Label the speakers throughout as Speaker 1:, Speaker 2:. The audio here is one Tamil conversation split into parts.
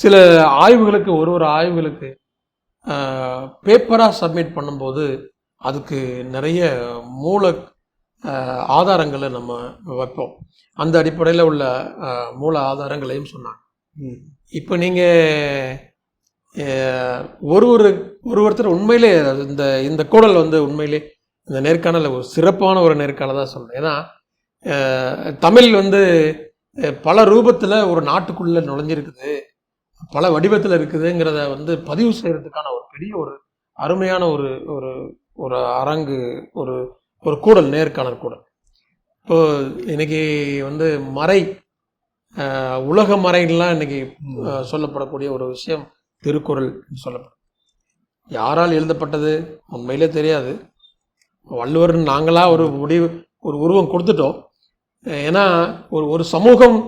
Speaker 1: சில ஆய்வுகளுக்கு ஒரு ஒரு ஆய்வுகளுக்கு பேப்பராக சப்மிட் பண்ணும்போது அதுக்கு நிறைய மூல ஆதாரங்களை நம்ம வைப்போம். அந்த அடிப்படையில் உள்ள மூல ஆதாரங்களையும் சொன்னாங்க. இப்போ நீங்கள் ஒரு ஒரு ஒரு ஒருத்தர் உண்மையிலே இந்த இந்த கூடல் வந்து உண்மையிலே இந்த நேர்காணல ஒரு சிறப்பான ஒரு நேர்காணல் தான் சொல்கிறேன் ஏன்னா தமிழ் வந்து பல ரூபத்தில் ஒரு நாட்டுக்குள்ளே நுழைஞ்சிருக்குது. பல வடிவத்தில் இருக்குதுங்கிறத வந்து பதிவு செய்கிறதுக்கான ஒரு பெரிய ஒரு அருமையான ஒரு ஒரு ஒரு அரங்கு ஒரு ஒரு கூடல் நேர்காணல் கூடல். இப்போ இன்னைக்கு வந்து மறை உலக மறைலாம் இன்னைக்கு சொல்லப்படக்கூடிய ஒரு விஷயம் திருக்குறள் சொல்லப்படும். யாரால் எழுதப்பட்டது? உண்மையிலே தெரியாது. வள்ளுவர் நாங்களாக ஒரு முடிவு ஒரு உருவம் கொடுத்துட்டோம். ஏன்னா ஒரு ஒரு சமூகம்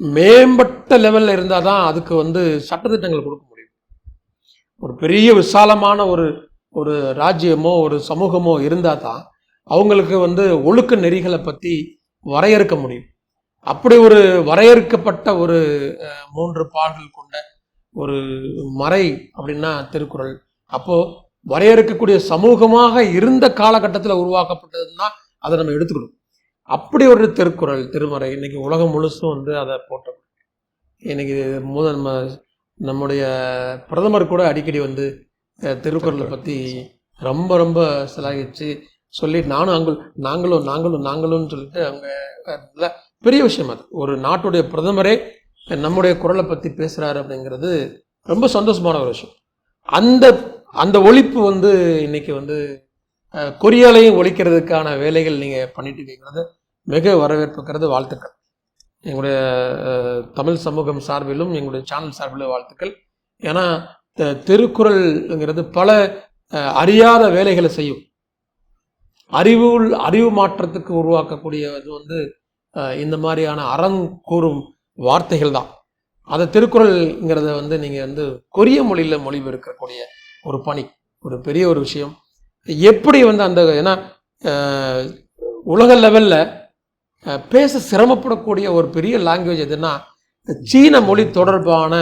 Speaker 1: மேம்பட்ட லெவலில் இருந்தால் தான் அதுக்கு வந்து சட்டத்திட்டங்கள் கொடுக்க முடியும். ஒரு பெரிய விசாலமான ஒரு ஒரு ராஜ்யமோ ஒரு சமூகமோ இருந்தால் தான் அவங்களுக்கு வந்து ஒழுக்க நெறிகளை பற்றி வரையறுக்க முடியும். அப்படி ஒரு வரையறுக்கப்பட்ட ஒரு மூன்று பாடல் கொண்ட ஒரு மறை அப்படின்னா திருக்குறள். அப்போது வரையறுக்கக்கூடிய சமூகமாக இருந்த காலகட்டத்தில் உருவாக்கப்பட்டதுன்னா அதை நம்ம எடுத்துக்கணும். அப்படி ஒரு திருக்குறள் திருமறை. இன்னைக்கு உலகம் முழுசும் வந்து அதை போட்டோம். இன்னைக்கு முதல் நம்ம நம்முடைய பிரதமர் கூட அடிக்கடி வந்து திருக்குறளை பற்றி ரொம்ப ரொம்ப சிலாகிச்சு. சொல்லி நானும் அங்குள் நாங்களும் நாங்களும் நாங்களும் சொல்லிட்டு அவங்க பெரிய விஷயம் அது. ஒரு நாட்டுடைய பிரதமரே நம்முடைய குரலை பற்றி பேசுகிறாரு அப்படிங்கிறது ரொம்ப சந்தோஷமான ஒரு விஷயம். அந்த அந்த ஒழிப்பு வந்து இன்னைக்கு வந்து கொரியாலையும் ஒழிக்கிறதுக்கான வேலைகள் நீங்கள் பண்ணிட்டு இருக்கீங்கிறது மிக வரவேற்புக்கிறது வாழ்த்துக்கள். எங்களுடைய தமிழ் சமூகம் சார்பிலும் எங்களுடைய சேனல் சார்பிலும் வாழ்த்துக்கள். ஏன்னா திருக்குறள்ங்கிறது பல அறியாத வேலைகளை செய்யும். அறிவு அறிவு மாற்றத்துக்கு உருவாக்கக்கூடிய இது வந்து இந்த மாதிரியான அறம் கூறும் வார்த்தைகள் தான். அதை திருக்குறள்ங்கிறத வந்து நீங்கள் வந்து கொரிய மொழியில் மொழிபெயர்க்கக்கூடிய ஒரு பணி ஒரு பெரிய ஒரு விஷயம். எப்படி வந்து அந்த ஏன்னா உலக லெவலில் பேச சிரமப்படக்கூடிய ஒரு பெரிய லாங்குவேஜ் எதுன்னா இந்த சீன மொழி தொடர்பான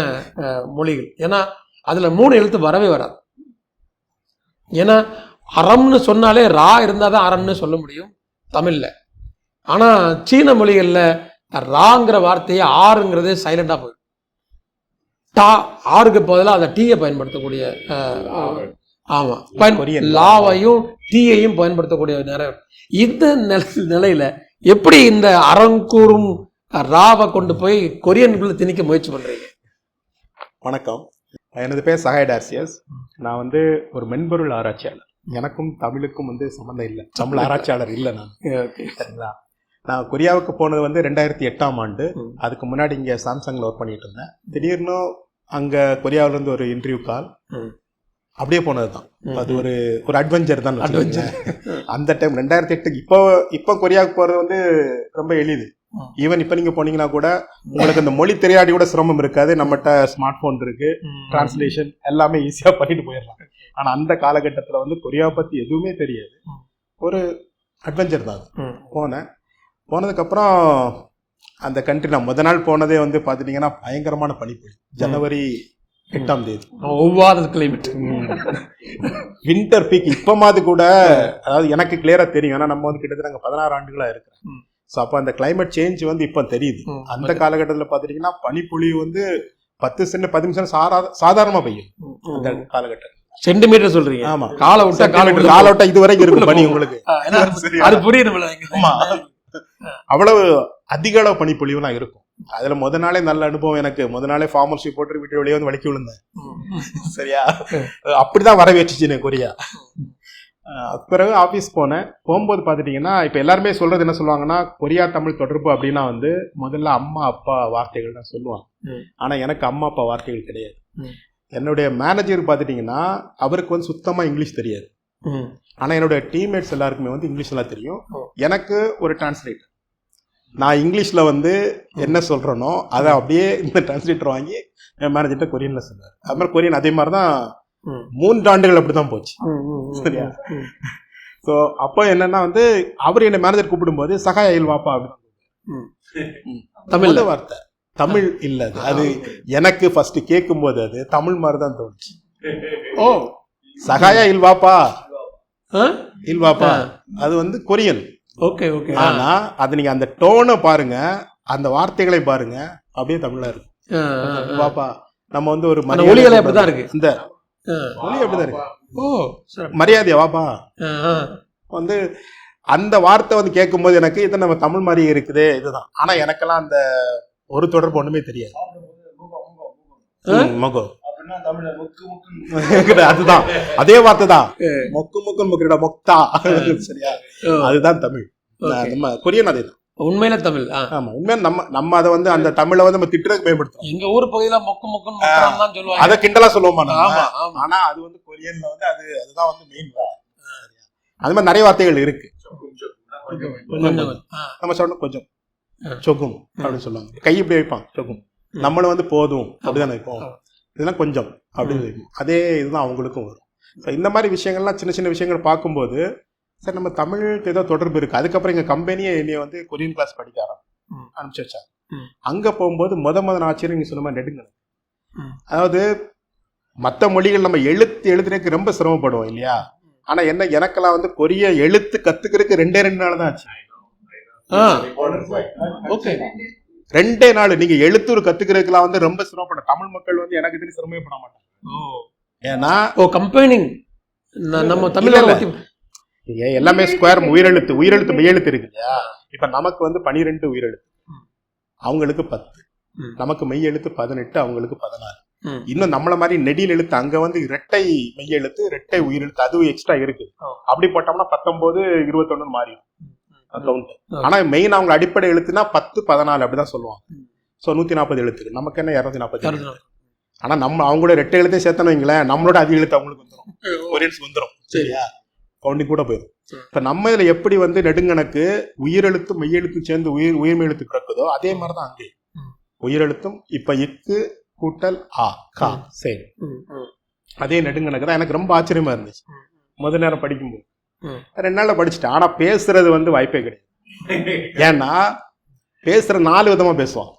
Speaker 1: மொழிகள். ஏன்னா அதில் மூணு எழுத்து வரவே வராது. ஏன்னா அறம்னு சொன்னாலே ரா இருந்தால் தான் அறம்னு சொல்ல முடியும் தமிழில். ஆனால் சீன மொழிகளில் ராங்கிற வார்த்தையை ஆறுங்கிறதே சைலண்டாக போயிடும். டா ஆறுக்கு பதிலாக அதை டீயை பயன்படுத்தக்கூடிய அஹ், அஹ், ஆமா. பயன். லாவையும் டீயையும் பயன்படுத்தக்கூடிய நேரம் இந்த நில நிலையில எப்படி இந்த அறங்கூறும் ராவை கொண்டு போய் கொரியனுக்குள்ள திணிக்க முயற்சி பண்றீங்க?
Speaker 2: வணக்கம். எனது பேர் சகாய் டார்சியஸ். நான் வந்து ஒரு மென்பொருள் ஆராய்ச்சியாளர். எனக்கும் தமிழுக்கும் வந்து சம்மந்தம் இல்லை. தமிழ் ஆராய்ச்சியாளர் இல்லை நான். சரிங்களா? நான் கொரியாவுக்கு போனது வந்து ரெண்டாயிரத்தி எட்டாம் ஆண்டு. அதுக்கு முன்னாடி இங்கே சாம்சங்கில் ஒர்க் பண்ணிட்டு இருந்தேன். திடீர்னு அங்கே கொரியாவிலேருந்து ஒரு இன்டர்வியூ கால். அப்படியே போனது தான் அது ஒரு ஒரு அட்வென்ச்சர் தான். வச்சுக்கோங்களேன். அந்த டைம் ரெண்டாயிரத்தி எட்டுக்கு இப்போ இப்போ கொரியாவுக்கு போகிறது வந்து ரொம்ப எளிது. ஈவன் இப்போ நீங்கள் போனீங்கன்னா கூட உங்களுக்கு இந்த மொழி தெரியாடி கூட சிரமம் இருக்காது. நம்மகிட்ட ஸ்மார்ட் ஃபோன் இருக்கு டிரான்ஸ்லேஷன் எல்லாமே ஈஸியாக பண்ணிட்டு போயிடலாம். ஆனால் அந்த காலகட்டத்தில் வந்து கொரியாவை பற்றி எதுவுமே தெரியாது. ஒரு அட்வென்ச்சர் தான். போனேன். போனதுக்கப்புறம் அந்த கண்ட்ரி நான் முத நாள் போனதே வந்து பார்த்துட்டிங்கன்னா பயங்கரமான பனிப்பொழி. ஜனவரி எட்டாம் தேதி.
Speaker 1: ஒவ்வாத கிளைமேட்
Speaker 2: வின்டர் பீக் இப்போ மாதிரி கூட அதாவது எனக்கு கிளியரா தெரியும். ஏன்னா நம்ம வந்து கிட்டத்தட்ட அங்கே பதினாறு ஆண்டுகளா இருக்கிறேன். ஸோ அப்போ அந்த climate சேஞ்ச் வந்து இப்போ தெரியுது. அந்த காலகட்டத்தில் பார்த்துட்டிங்கன்னா பனிப்பொழி வந்து பத்து சென்ட் பதினஞ்சு சென்ட் சாரா சாதாரணமாக பெய்யும். அந்த காலகட்டம்.
Speaker 1: சென்டிமீட்டர் சொல்றீங்க.
Speaker 2: ஆமா.
Speaker 1: காலை விட்டா காலை
Speaker 2: காலோட்ட காலோட்ட இது வரைக்கும் இருக்கும் பனி உங்களுக்கு?
Speaker 1: அது புரியுது
Speaker 2: அவ்வளவு அதிக அளவு பனிப்பொழிவுலாம் இருக்கும். அதுல முத நாளே நல்ல அனுபவம் எனக்கு. முத நாளே ஃபார்மல் ஷூ போட்டு வீட்டு வெளியே வந்து வலிக்கி விழுந்தேன். சரியா? அப்படிதான் வரவேற்றுச்சு கொரியா அஹ் பிறகு ஆஃபீஸ் போனேன். போகும்போது பார்த்துட்டிங்கன்னா இப்போ எல்லாருமே சொல்றது என்ன சொல்லுவாங்கன்னா கொரியா தமிழ் தொடர்பு அப்படின்னா வந்து முதல்ல அம்மா அப்பா வார்த்தைகள் தான் சொல்லுவாங்க. ஆனால் எனக்கு அம்மா அப்பா வார்த்தைகள் கிடையாது. என்னுடைய மேனேஜர் பார்த்துட்டிங்கன்னா அவருக்கு வந்து சுத்தமாக இங்கிலீஷ் தெரியாது. ஆனால் என்னுடைய டீம்மேட்ஸ் எல்லாருக்குமே வந்து இங்கிலீஷ் எல்லாம் தெரியும். எனக்கு ஒரு டிரான்ஸ்லேட்டர் நான் இங்கிலீஷில் வந்து என்ன சொல்கிறேனோ அதை அப்படியே இந்த டிரான்ஸ்லேட்டர் வாங்கி என் மேனேஜர்கிட்ட கொரியனில் சொன்னார். அது மாதிரி கொரியன் அதே மாதிரி தான்
Speaker 1: ம்.
Speaker 2: மூன்று ஆண்டுகள் அப்படி தான் போச்சு சரியா? ஸோ அப்போ என்னன்னா வந்து அவர் என்ன மேனேஜர் கூப்பிடும்போது சகாய் அயல் வாப்பா அப்படின்னு முதல் வார்த்தை. தமிழ் இல்ல அது. அது எனக்கு ஃபர்ஸ்ட் கேட்கும்போது அது தமிழ் மாதிரி தான் தோணுச்சு.
Speaker 1: ஓ
Speaker 2: சகாயா இல்வாப்பா இல்வாப்பா அது வந்து கொரியன்.
Speaker 1: Okay okay.
Speaker 2: ஆனா அது நீங்க அந்த டோனை பாருங்க. அந்த வார்த்தைகளை பாருங்க. அப்படியே தமிழா இருக்கு. இல்வாப்பா நம்ம வந்து ஒரு
Speaker 1: ஒலிகளை அப்படிதான் இருக்கு.
Speaker 2: இந்த. ஒலி அப்படிதான் இருக்கு.
Speaker 1: ஓ
Speaker 2: மரியாதையா வாப்பா. வந்து அந்த வார்த்தை வந்து கேட்கும்போது எனக்கு இது நம்ம தமிழ் மாதிரி இருக்குது இதுதான். ஆனா எனக்கெல்லாம் அந்த ஒரு தொடர்பு ஒண்ணுமே தெரியாது. ம், அதுதான். அதே வார்த்தை தான் மொக்கு மொக்கு மொக்குடா மொக்தா. சரியா? அதுதான் தமிழ். நம்ம கொரியன் அதே தான்
Speaker 1: உண்மையில தமிழ்.
Speaker 2: ஆமா. உண்மையா நம்ம நம்ம அதை வந்து அந்த தமிழை வந்து நம்ம திட்டுறதுக்கு பயன்படுத்துறோம்
Speaker 1: எங்க ஊர் பகுதியில மொக்கு மொக்குன்னு தான் சொல்லுவாங்க.
Speaker 2: அதை கிண்டலா சொல்லுவோமா நம்ம?
Speaker 1: ஆமா ஆமா.
Speaker 2: ஆனா அது வந்து கொரியன்ல வந்து அது அதுதான் வந்து மெயின் அது மாதிரி நிறைய வார்த்தைகள் இருக்கு. நம்ம சொன்ன கொஞ்சம்.
Speaker 1: ஆ.
Speaker 2: சொகும் அப்படின்னு சொல்லுவாங்க. கை இப்படி வைப்பான். சொகும். நம்மளும் வந்து போதும். அப்படிதானே வைப்போம். இதெல்லாம் கொஞ்சம் அப்படின்னு அதே இதுதான் அவங்களுக்கும் வரும். So, இந்த மாதிரி விஷயங்கள்லாம் சின்ன சின்ன விஷயங்கள் பார்க்கும்போது சார் நம்ம தமிழுக்கு ஏதோ தொடர்பு இருக்கு. அதுக்கப்புறம் எங்க கம்பெனியே என்னைய வந்து கொரியன் கிளாஸ் படிக்க ஆரம்பி
Speaker 1: ம்.
Speaker 2: அனுப்பிச்சு வச்சாங்க. அங்க போகும்போது முத முத ஆச்சரியம் நீங்க சொன்ன மாதிரி நெடுங்கணும். அதாவது மற்ற மொழிகள் நம்ம எழுத்து எழுதுறதுக்கு ரொம்ப சிரமப்படுவோம் இல்லையா? ஆனா என்ன எனக்கெல்லாம் வந்து கொரிய எழுத்து கத்துக்கிறதுக்கு ரெண்டே ரெண்டு நாள் தான் ஆச்சு.
Speaker 1: ஓகே
Speaker 2: ரெண்டே நாள் நீங்க எழுத்தூர் கத்துக்கிறதுக்குலாம் வந்து ரொம்ப சிரமப்படும் தமிழ் மக்கள் வந்து எனக்கு தெரிஞ்சு சிரமமே பண்ண மாட்டாங்க.
Speaker 1: ஓ.
Speaker 2: ஏன்னா
Speaker 1: ஓ கம்பெனிங் நம்ம
Speaker 2: நீங்க எல்லாமே ஸ்கொயர் உயிரெழுத்து. உயிரெழுத்து மெய்யெழுத்து இருக்கு இல்லையா? இப்ப நமக்கு வந்து பனிரெண்டு உயிரெழுத்து. அவங்களுக்கு பத்து. நமக்கு மெய்யெழுத்து பதினெட்டு அவங்களுக்கு பதினாறு. இன்னும் நம்மள மாதிரி நெடில் எழுத்து அங்க வந்து இரட்டை மெய்யெழுத்து இரட்டை உயிரெழுத்து அதுவும் எக்ஸ்ட்ரா இருக்கு. அப்படி போட்டோம்னா பத்தொன்பது இருபத்தொன்னு மாறிடும். கவுண்ட். ஆனா மெயின் அவங்க அடிப்படை எழுத்துனா பத்து பதினாலு அப்படிதான் சொல்லுவாங்க. சோ நூத்தி நாற்பது எழுத்துக்கு நமக்கு என்ன இருநூத்தி நாற்பது. ஆனா நம்ம அவங்களோட ரெட்டை எழுத்தையும் சேர்த்தணும் வைங்களேன் நம்மளோட அதிக எழுத்து அவங்களுக்கு வந்துடும் கொரியன்ஸ் வந்துடும் சரியா கவுண்டிங் கூட போயிடும். இப்ப நம்ம இதுல எப்படி வந்து நெடுங்கணக்கு உயிரெழுத்து மெய்யெழுத்து சேர்ந்து உயிர் உயிர்மை எழுத்து கிடக்குதோ அதே மாதிரிதான் அங்கே. உயிரெழுத்தும் இப்ப இக்கு கூட்டல் ஆ கா. சரி அதே நெடுங்கணக்கு தான் எனக்கு ரொம்ப ஆச்சரியமா இருந்துச்சு. முத நேரம் படிக்கும்போது. ரெண்டு நாள்ல படிச்சுட்டேன். ஆனா பேசுறது வந்து வாய்ப்பே கிடையாது. ஏன்னா பேசுற நாலு விதமா பேசுவாங்க.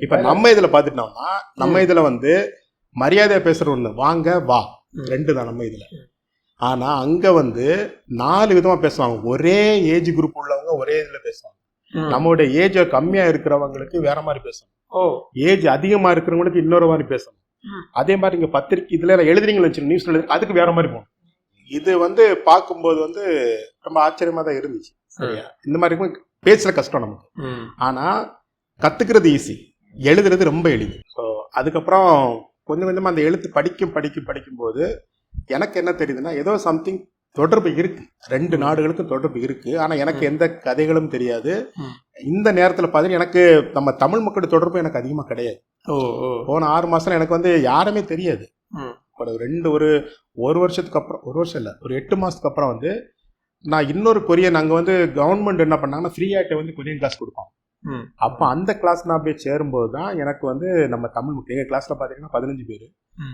Speaker 2: இப்ப நம்ம இதுல பாத்துட்டோம்னா நம்ம இதுல வந்து மரியாதையா பேசுற ஒண்ணு. வாங்க வா. ரெண்டு தான் நம்ம இதுல.
Speaker 1: ம்.
Speaker 2: ஆனா அங்க வந்து நாலு விதமா பேசுவாங்க. ஒரே ஏஜ் குரூப் உள்ளவங்க ஒரே இதுல பேசுவாங்க.
Speaker 1: ம்.
Speaker 2: நம்மளோட ஏஜ் கம்மியா இருக்கிறவங்களுக்கு வேற மாதிரி பேசணும்.
Speaker 1: ஓ.
Speaker 2: ஏஜ் அதிகமா இருக்கிறவங்களுக்கு இன்னொரு மாதிரி பேசணும். அதே மாதிரி இங்க பத்திரிக்கை இதுல எழுதுறீங்களா நியூஸ்ல எழுதுறீங்க. அதுக்கு வேற மாதிரி போகணும். இது வந்து பார்க்கும்போது வந்து ரொம்ப ஆச்சரியமா தான் இருந்துச்சு. சரியா? இந்த மாதிரி பேசுற கஷ்டம் நமக்கு. ஆனா கத்துக்கிறது ஈஸி எழுதுறது ரொம்ப எளிது. ஸோ அதுக்கப்புறம் கொஞ்சம் கொஞ்சமா அந்த எழுத்து படிக்கும் படிக்கும் படிக்கும்போது எனக்கு என்ன தெரியுதுன்னா ஏதோ சம்திங் தொடர்பு இருக்கு. ரெண்டு நாடுகளுக்கும் தொடர்பு இருக்கு. ஆனா எனக்கு எந்த கதைகளும் தெரியாது. இந்த நேரத்துல பார்த்தீங்கன்னா எனக்கு நம்ம தமிழ் மக்களோட தொடர்பு எனக்கு அதிகமா கிடையாது. போன ஆறு மாசம் எனக்கு வந்து யாருமே தெரியாது. ஒரு ரெண்டு ஒரு ஒரு வருஷத்துக்கு அப்புறம் ஒரு வருஷம் இல்ல ஒரு எட்டு மாசத்துக்கு அப்புறம் வந்து நான் இன்னொரு கொரியன் அங்க வந்து கவர்மெண்ட் என்ன பண்ணாங்கன்னா ஃப்ரீயாட்ட வந்து கொரியன் கிளாஸ் கொடுப்பாங்க.
Speaker 1: ம்.
Speaker 2: அப்ப அந்த கிளாஸ் நான் போய் சேரும்போது தான் எனக்கு வந்து நம்ம தமிழ் முக்கிய எங்க கிளாஸ்ல பாத்தீங்கன்னா பதினஞ்சு பேர்.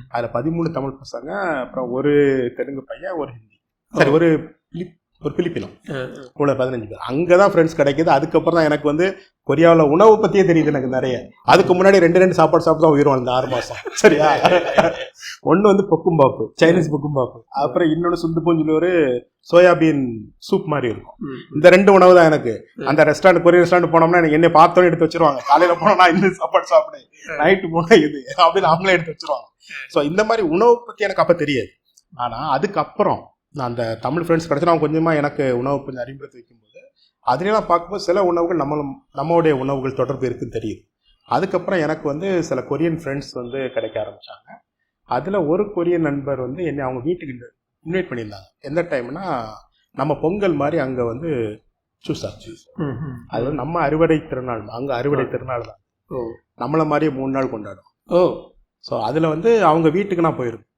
Speaker 2: அதுல பதிமூணு தமிழ் பசங்க அப்புறம் ஒரு தெலுங்கு பையன் ஒரு ஹிந்தி. சரி. ஒரு ஒரு பிலிப்பினம். கூட பதினஞ்சு பேர். அங்கதான் ஃப்ரெண்ட்ஸ் கிடைக்குது. அதுக்கப்புறம் தான் எனக்கு வந்து கொரியாவில் உணவு பத்தியே தெரியுது எனக்கு நிறைய. அதுக்கு முன்னாடி ரெண்டு ரெண்டு சாப்பாடு சாப்பிட்டு தான் உயிர் வாழ்ந்த ஆறு மாசம். சரியா? ஒண்ணு வந்து பொக்கும்பாப்பு சைனீஸ் பொக்கும்பாப்பு அப்புறம் இன்னொன்னு சுண்டு பூஞ்சில ஒரு சோயாபீன் சூப் மாதிரி இருக்கும். இந்த ரெண்டு உணவு தான் எனக்கு. அந்த ரெஸ்டாரண்ட் கொரியன் ரெஸ்டாரண்ட் போனோம்னா எனக்கு என்ன பார்த்தோன்னு எடுத்து வச்சிருவாங்க. காலையில போனா இந்த சாப்பாடு சாப்பிடு நைட்டு போனா இது. அப்படின்னு அவங்களே எடுத்து வச்சிருவாங்க. ஸோ இந்த மாதிரி உணவு பத்தி எனக்கு அப்ப தெரியாது. ஆனா அதுக்கப்புறம் நான் அந்த தமிழ் ஃப்ரெண்ட்ஸ் கிடைச்சு அவங்க கொஞ்சமா எனக்கு உணவு கொஞ்சம் அறிமுகத்தை வைக்கும்போது அதுலலாம் பார்க்கும்போது சில உணவுகள் நம்ம நம்மளுடைய உணவுகள் தொடர்பு இருக்குன்னு தெரியுது. அதுக்கப்புறம் எனக்கு வந்து சில கொரியன் ஃப்ரெண்ட்ஸ் வந்து கிடைக்க ஆரம்பிச்சாங்க. அதுல ஒரு கொரியன் நண்பர் வந்து என்னை அவங்க வீட்டுக்கு இன்வைட் பண்ணியிருந்தாங்க. எந்த டைம்னா நம்ம பொங்கல் மாதிரி அங்க வந்து சூஸ் ஆச்சு. அது வந்து நம்ம அறுவடை திருநாள் அங்க அறுவடை திருநாள் தான்.
Speaker 1: ஓ.
Speaker 2: நம்மள மாதிரியே மூணு நாள் கொண்டாடும்
Speaker 1: ஓ.
Speaker 2: ஸோ அதில் வந்து அவங்க வீட்டுக்கு நான் போயிருந்தேன்.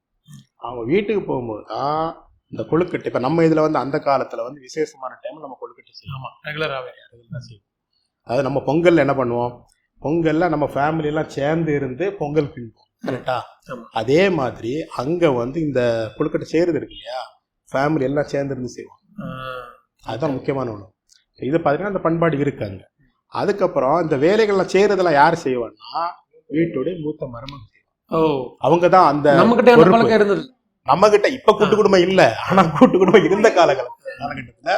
Speaker 2: அவங்க வீட்டுக்கு போகும்போது தான் இந்த கொழுக்கட்டை இப்போ நம்ம இதில் வந்து அந்த காலத்தில் வந்து விசேஷமான டைம் நம்ம கொழுக்கட்டை செய்வோம்.
Speaker 1: ரெகுலராகவே
Speaker 2: அதெல்லாம் செய்வோம். அதாவது நம்ம பொங்கல்ல என்ன பண்ணுவோம்? பொங்கல்ல நம்ம ஃபேமிலி எல்லாம் சேர்ந்து இருந்து பொங்கல் பின்போம் கரெக்டா. அதே மாதிரி அங்க வந்து இந்த கொழுக்கட்டை செய்யறது இருக்கு இல்லையா? ஃபேமிலி எல்லாம் சேர்ந்து இருந்து செய்வோம். அதுதான் முக்கியமான ஒன்று இது பார்த்தீங்கன்னா அந்த பண்பாடு இருக்கு அங்க. அதுக்கப்புறம் இந்த வேலைகள்லாம் செய்யறதெல்லாம் யார் செய்வான்னா? வீட்டுடைய மூத்த மருமகன் செய்வாங்க. அவங்க தான் அந்த
Speaker 1: நம்ம கிட்ட இருந்தது.
Speaker 2: நம்ம கிட்ட இப்ப கூட்டு குடும்பம் இல்ல. ஆனா கூட்டு குடும்பம் இருந்த காலகட்ட காலகட்டத்துல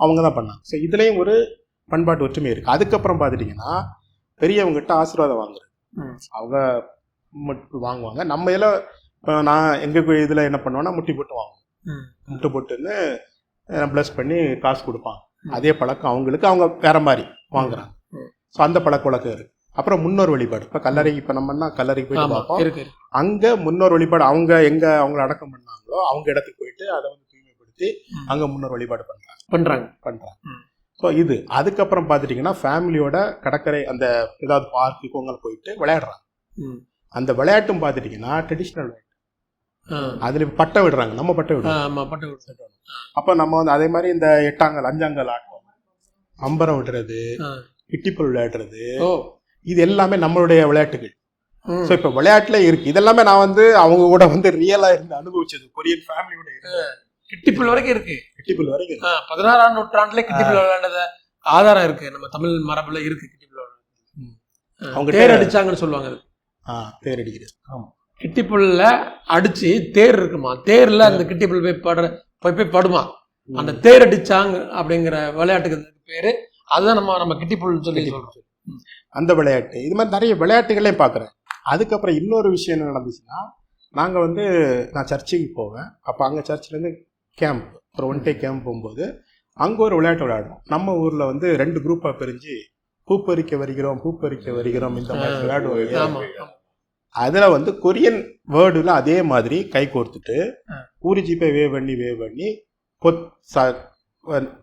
Speaker 2: அவங்க தான் பண்ணாங்க. ஸோ இதுலயும் ஒரு பண்பாட்டு ஒற்றுமை இருக்கு. அதுக்கப்புறம் பாத்துட்டீங்கன்னா பெரியவங்க கிட்ட ஆசீர்வாதம் வாங்குறது. அவங்க வாங்குவாங்க. நம்ம இதுல இப்ப நான் எங்க இதுல என்ன பண்ணுவோம்னா முட்டி போட்டு வாங்குவோம். முட்டை போட்டுன்னு ப்ளஸ் பண்ணி காசு கொடுப்பாங்க. அதே பழக்கம் அவங்களுக்கு. அவங்க வேற மாதிரி வாங்குறாங்க. ஸோ அந்த பழக்க வழக்கம் இருக்கு. அப்புறம் முன்னோர் வழிபாடு இப்ப கல்லறைக்கு இப்ப நம்மன்னா கல்லறைக்கு போயிட்டு பார்ப்போம். அங்க முன்னோர் வழிபாடு அவங்க எங்க அவங்கள அடக்கம் பண்ணாங்களோ அவங்க இடத்துக்கு போயிட்டு அதை வந்து தூய்மைப்படுத்தி. அங்க முன்னோர் வழிபாடு பண்றாங்க
Speaker 1: பண்றாங்க
Speaker 2: பண்றாங்க. ஸோ இது அதுக்கப்புறம் பார்த்துட்டீங்கன்னா ஃபேமிலியோட கடற்கரை அந்த ஏதாவது பார்க்கு கோங்கல் போயிட்டு விளையாடுறாங்க. அந்த விளையாட்டும் பார்த்துட்டீங்கன்னா ட்ரெடிஷ்னல் விளையாட்டு. அதுல பட்டை விடுறாங்க நம்ம பட்டை விடுறோம்
Speaker 1: ஆமா பட்டு விட்டு.
Speaker 2: அப்ப நம்ம வந்து அதே மாதிரி இந்த எட்டாங்கல் அஞ்சாங்கல் ஆட்டம் அம்பரம் விடுறது. கிட்டிப்புல் விளையாடுறது இது எல்லாமே நம்மளுடைய விளையாட்டுகள். ஸோ இப்போ விளையாட்டுல இருக்கு. இதெல்லாமே நான் வந்து அவங்க கூட வந்து ரியலா இருந்து அனுபவிச்சது. கொரியன் ஃபேமிலியோட
Speaker 1: கிட்டிப்புல் வரைக்கும் இருக்கு.
Speaker 2: கிட்டிப்புல் வரைக்கும்
Speaker 1: பதினாறாம் நூற்றாண்டுல கிட்டிப்புல் விளையாண்டத ஆதாரம் இருக்கு. நம்ம தமிழ் மரபுல இருக்கு கிட்டிப்புல். அவங்க தேர் அடிச்சாங்கன்னு சொல்லுவாங்க.
Speaker 2: ஆ தேர் அடிக்கிறது. ஆமா.
Speaker 1: கிட்டிப்புல்ல அடிச்சு தேர் இருக்குமா? தேர்ல அந்த கிட்டிப்புல் போய் படுற போய் போய் படுமா? அந்த தேர் அடிச்சாங்க அப்படிங்கிற விளையாட்டுக்கு பேரு. அதுதான் நம்ம நம்ம கிட்டிப்புல் சொல்லி சொல்றோம்.
Speaker 2: அந்த விளையாட்டு. இது மாதிரி நிறைய விளையாட்டுகளையும் பார்க்குறேன். அதுக்கப்புறம் இன்னொரு விஷயம் என்ன நடந்துச்சுன்னா நாங்கள் வந்து நான் சர்ச்சுக்கு போவேன். அப்போ அங்கே சர்ச்சிலேருந்து கேம்ப் ஒரு ஒன் டே கேம்ப் போகும்போது அங்கே ஒரு விளையாட்டு விளையாடுவோம். நம்ம ஊரில் வந்து ரெண்டு குரூப்பாக பிரிஞ்சு பூப்பறிக்க வருகிறோம் பூப்பறிக்க வருகிறோம் இந்த மாதிரி விளையாடுவோம். அதுல வந்து கொரியன் வேர்டுல அதே மாதிரி கை கோர்த்துட்டு
Speaker 1: ஆ.
Speaker 2: ஊரி ஜீப்பை வே பண்ணி வே பண்ணி பொத்